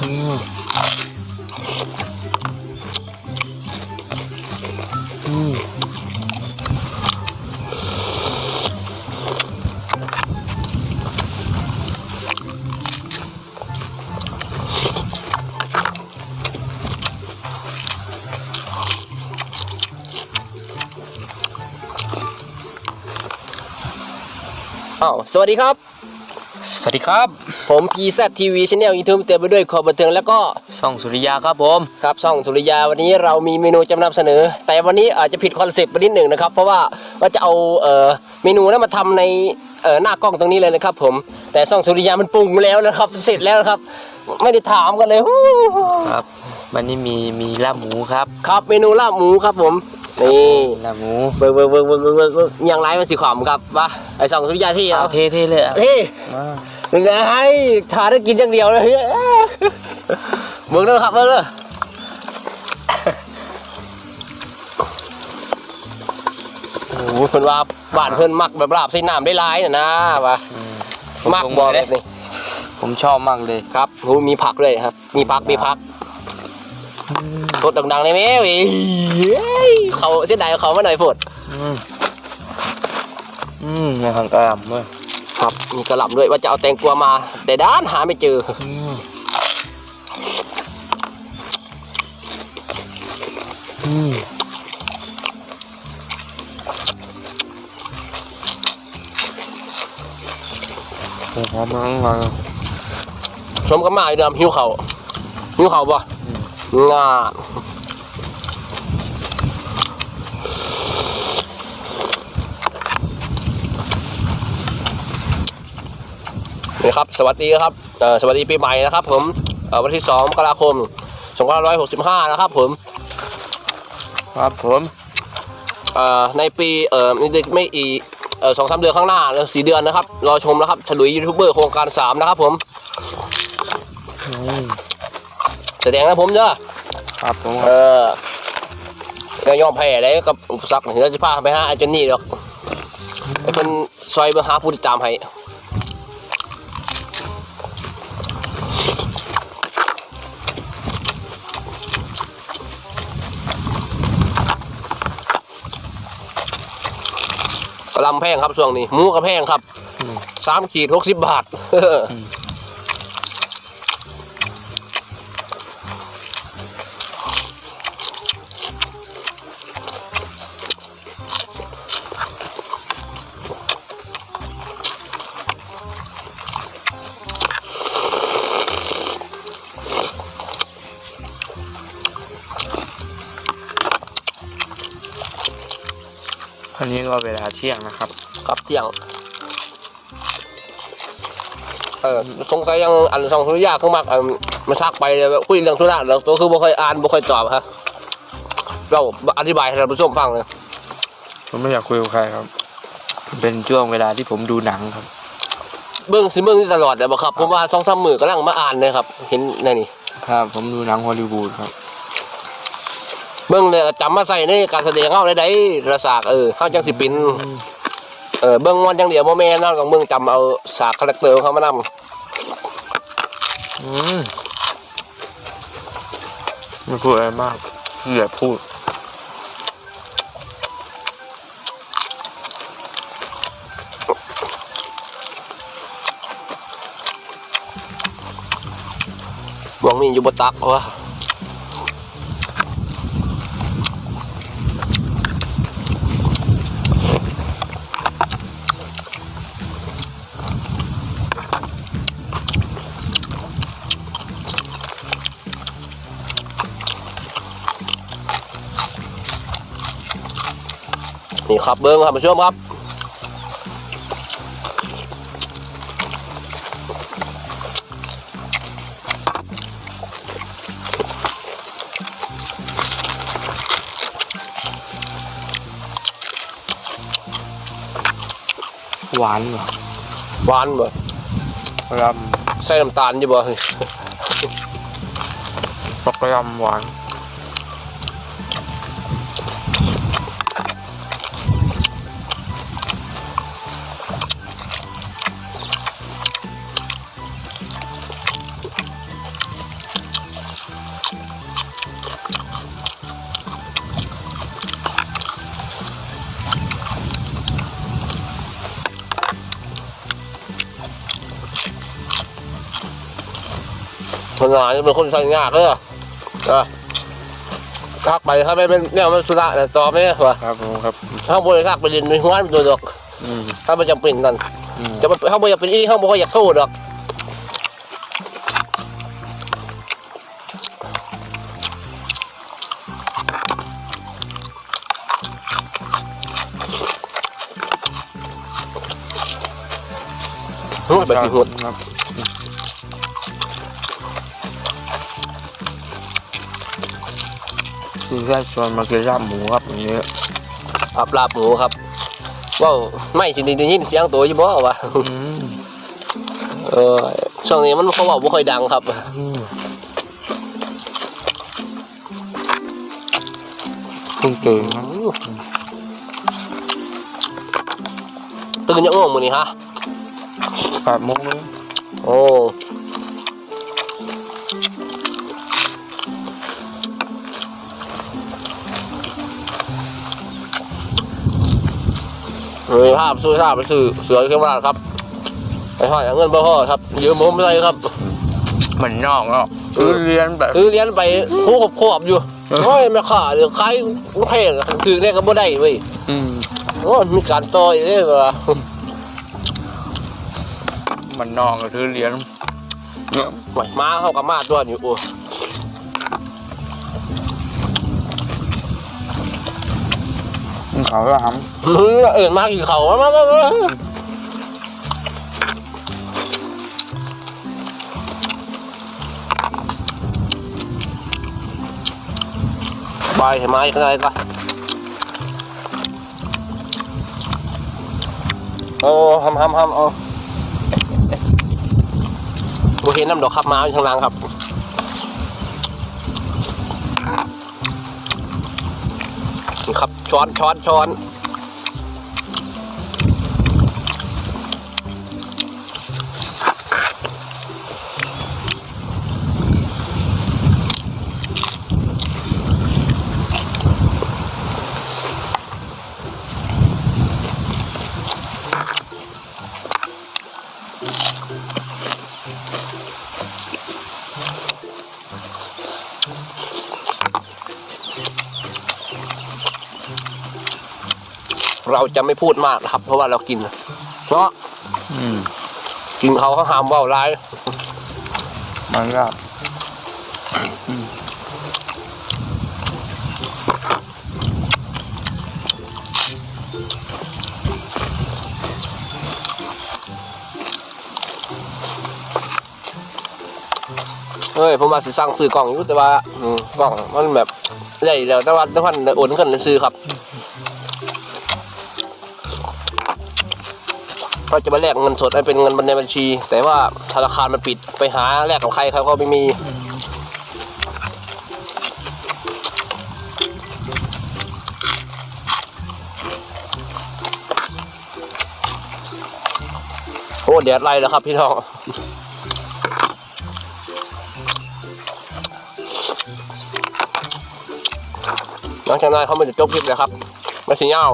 อ้าวสวัสดีครับ สวัสดีครับ ผม PZ TV Channel YouTube เต็มไปด้วยความบันเทิงแล้วก็ส่องสุริยาครับผมครับช่องสุริยาวันนี้เรามีเมนูจะนำเสนอ แต่วันนี้อาจจะผิดคอนเซ็ปต์ไปนิดหนึ่งนะครับ เพราะว่าว่าจะเอาเอ่อเมนูนั้นมาทำในเอ่อหน้ากล้องตรงนี้เลยนะครับ ผมแต่ช่องสุริยามันปรุงแล้วนะครับ เสร็จแล้วนะครับ ไม่ได้ถามกันเลยฮู้ครับวันนี้มีมีลาบหมูครับ ครับเมนูลาบหมูครับผม นี่ลาบหมูเบิร์เบิร์เบิร์เบิร์เบิร์เบิร์เบิร์ยังไรมันสีขวามครับว่าไอช่องสุริยาที่เอาเอาเท่ๆเลยอะเฮ้ยมายังไงทานได้กินอย่างเดียวเลยเฮ้ยเบิ่งเด้อครับเบิ่งเด้อโอ้โหเพิ่นว่าบ้านเพิ่นมักแบบลาบใส่น้ำได้หลายน่ะนะว่าอืมมักบ่แบบนี้ผมชอบมากเลยครับโหมีผักด้วยครับ มีผักมีผักอืม สดดังๆได้ไหมเว้ยเขาเสียดายเขามาหน่อยโพดอืมอืมในทางกระหลำเว้ยครับมีกระหล่ำด้วยว่าจะเอาแตงกวามา แต่ด้านหาไม่เจออืมอืมโอ้โหหอมมากเลยชมกับมาอยู่เดิมหิวเขาวหิวเขาวบ่ งานี่ครับ สวัสดีครับเอ่อสวัสดีปีใหม่นะครับ ผมเอ่อวันที่2มกราคม2565นะครับผม ครับผมเอ่อในปีเอ่อไม่ได้ไม่อีเอ่อสองสามเดือนข้างหน้าหรือสี่เดือนนะครับ รอชมนะครับ ฉลุยยูทูบเบอร์โครงการสามนะครับผมอืม แสดงนะผมเด้อครับผมเออแล้วยอมแพ้ได้กับอุปสรรคเดี๋ยวจะพาไปหาอาจารย์นี่ดอกไอ้เพิ่นซอยเบอร์หาผู้ติดตามให้กระลำแพงครับช่วงนี้หมูกระแพงครับอืมสามขีดหกสิบบาท ก็เวลาเที่ยงนะครับครับเที่ยง เออสงสัยยังอันสองธุระยากขึ้นมากเออมาชักไปเลยคุยเรื่องธุระแล้วตัวคือบ่ค่อยอ่านบ่ค่อยตอบครับเราอธิบายให้ท่านผู้ชมฟังเลยผมไม่อยากคุยกับใครครับ เป็นช่วงเวลาที่ผมดูหนังครับ เบื้องสิเบื้องนี่ตลอดเลยบ่ครับผมว่าสองสามมือกำลังมาอ่านเลยครับ เห็นในนี่ครับ ผมดูหนังฮอลลีวูดครับ เบื้องเนี่ยจำมาใส่ในการแสดงเฮาได้ได้ระสากเออเฮาจังสิเป็นเออเบื้องวันจังเดียวบ่แม่นเนาะต้องเบื้องจำเอาสากคาแรคเตอร์ของเขามานำอืมไม่พูดอะไรมากอย่าพูดบวงนี่อยู่บนตักวะ นี่ครับเบิ้งครับผู้ชมครับหวานเหรอหวานบ่กระยใส่น้ำตาลอยู่บ่ำปักกระยำหวาน คนงานจะเป็นคนใส่ยากเลยอะทักไปถ้าไม่เป็นเนี่ยมันสุระแต่ต่อไม่ได้วะครับผมครับข้างบนทักไปเรียนในหัวมันตัวดอกอืมถ้ามันจำเป็นนั่นอืมจะไปข้างบนอยากเป็นอีข้างบนก็อยากโทษดอกโอ้ยแบบที่หด ครับคือแค่ชวนมากินลาบหมูครับอย่างนี้อับลาบหมูครับว้าวไม่สิได้ยินเสียงตัวอยู่บ่วะอืมเออช่วงนี้มันเขาบอกว่าค่อยดังครับอืมเพิ่งตื่นครับตื่นยังง่วงมือนี่ฮะแปดโมงเลยโอ้ เลยภาพสู้ภาพไปซื้อเสือขึ้นมาครับไปห้อยเอาเงินบ่พ่อครับยืมผมเลยครับเหมือนนอกเนาะคือเรียนแบบซื้อเหรียญไปคู่ขบขอบอยู่เออโอ้ยแม่ขาเดี๋ยวขายแพงคือเนี่ยก็บ่ได้เว้ยอืมโอ้ยมีการต่อยเลยว่ะเหมือนนอกก็คือเรียนเนี่ยหวยม้าเข้ากับมาตัวอยู่โอ้ เขาก็ทเอินมากี่เขามามามามาไปเห็นไหมยังไงก็โอ้ทำทำทำเอาโอเห็นน้ำดอกขับมาอยู่ข้างล่างครับ ช้อนช้อนช้อน เราจะไม่พูดมากนะครับ เพราะว่าเรากินเพราะำอืมกินเขาเขาห้ามเว่าร้ายมันก็เฮ้ยผมมาสิสั่งซื้อกล่องอยู่แต่ว่าอืมกล่องมันแบบใหญ่แล้วแต่ว่าแต่ว่าโอนขึ้นเลยซื้อครับ ก็จะมาแลกเงินสดให้เป็นเงินในบัญชี แต่ว่าธนาคารมันปิดไปหาแลกกับใครเขาก็ไม่มีโอ้เดี๋ยวไล่แล้วครับพี่น้องหลังจากนั้นเขาไม่จะจบคลิปเลยครับ ไม่สิเงา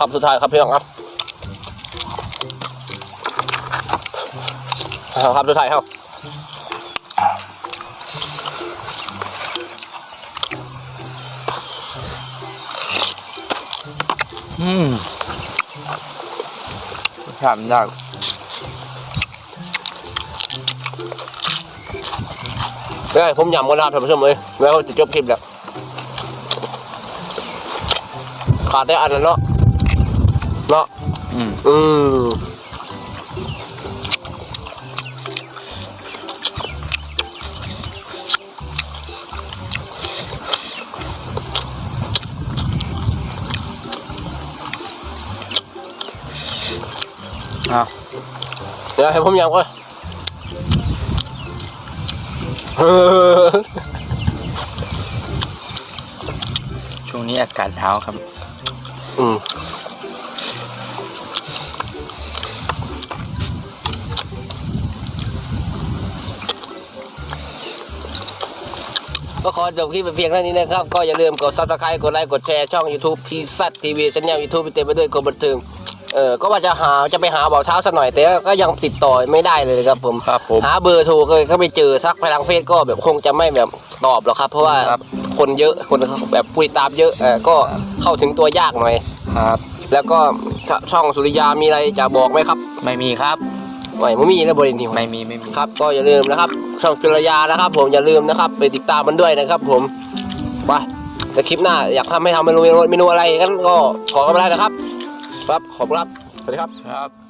ครับคำสุดท้ายครับพี่น้องครับเอาครับสุดท้ายครับอืมถามยากได้ผมยำกันนะครับท่านผู้ชมเลยแล้วจะจบคลิปแล้วขาดได้อันนั้นเนาะ เนาะอืมอืมอะเดี๋ยวให้ผมยำก่อนเออช่วงนี้อากาศหนาวครับ อืม ก็ขอจบคลิปไปเพียงเท่านี้นะครับ ก็อย่าลืมกดซับสไครต์กดไลค์กดแชร์ช่อง YouTube พีซัดทีวีชันแนลยูทูบเต็มไปด้วยกดบันเทิงเออก็ว่าจะหาจะไปหาเบาเท้าสักหน่อยแต่ก็ยังติดต่อไม่ได้เลยครับผมครับผมหาเบอร์โทรก็ก็ไม่เจอสักไปทางเฟซก็แบบคงจะไม่แบบตอบหรอกครับ เพราะว่าครับคนเยอะคนแบบคุยตามเยอะเออก็เข้าถึงตัวยากหน่อยครับ แล้วก็ชช่องสุริยามีอะไรจะบอกไหมครับ ไม่มีครับ ไม่ไม่มีนะบริเวณที่ไม่มีไม่มีครับ ก็อย่าลืมนะครับช่องสุริยานะครับ ผมอย่าลืมนะครับ ไปติดตามมันด้วยนะครับ ผมไปแต่คลิปหน้าอยากทำให้ทำเมนูเมนูอะไรกันก็ขอกันมาได้นะครับ ครับขอบคุณครับสวัสดีครับครับ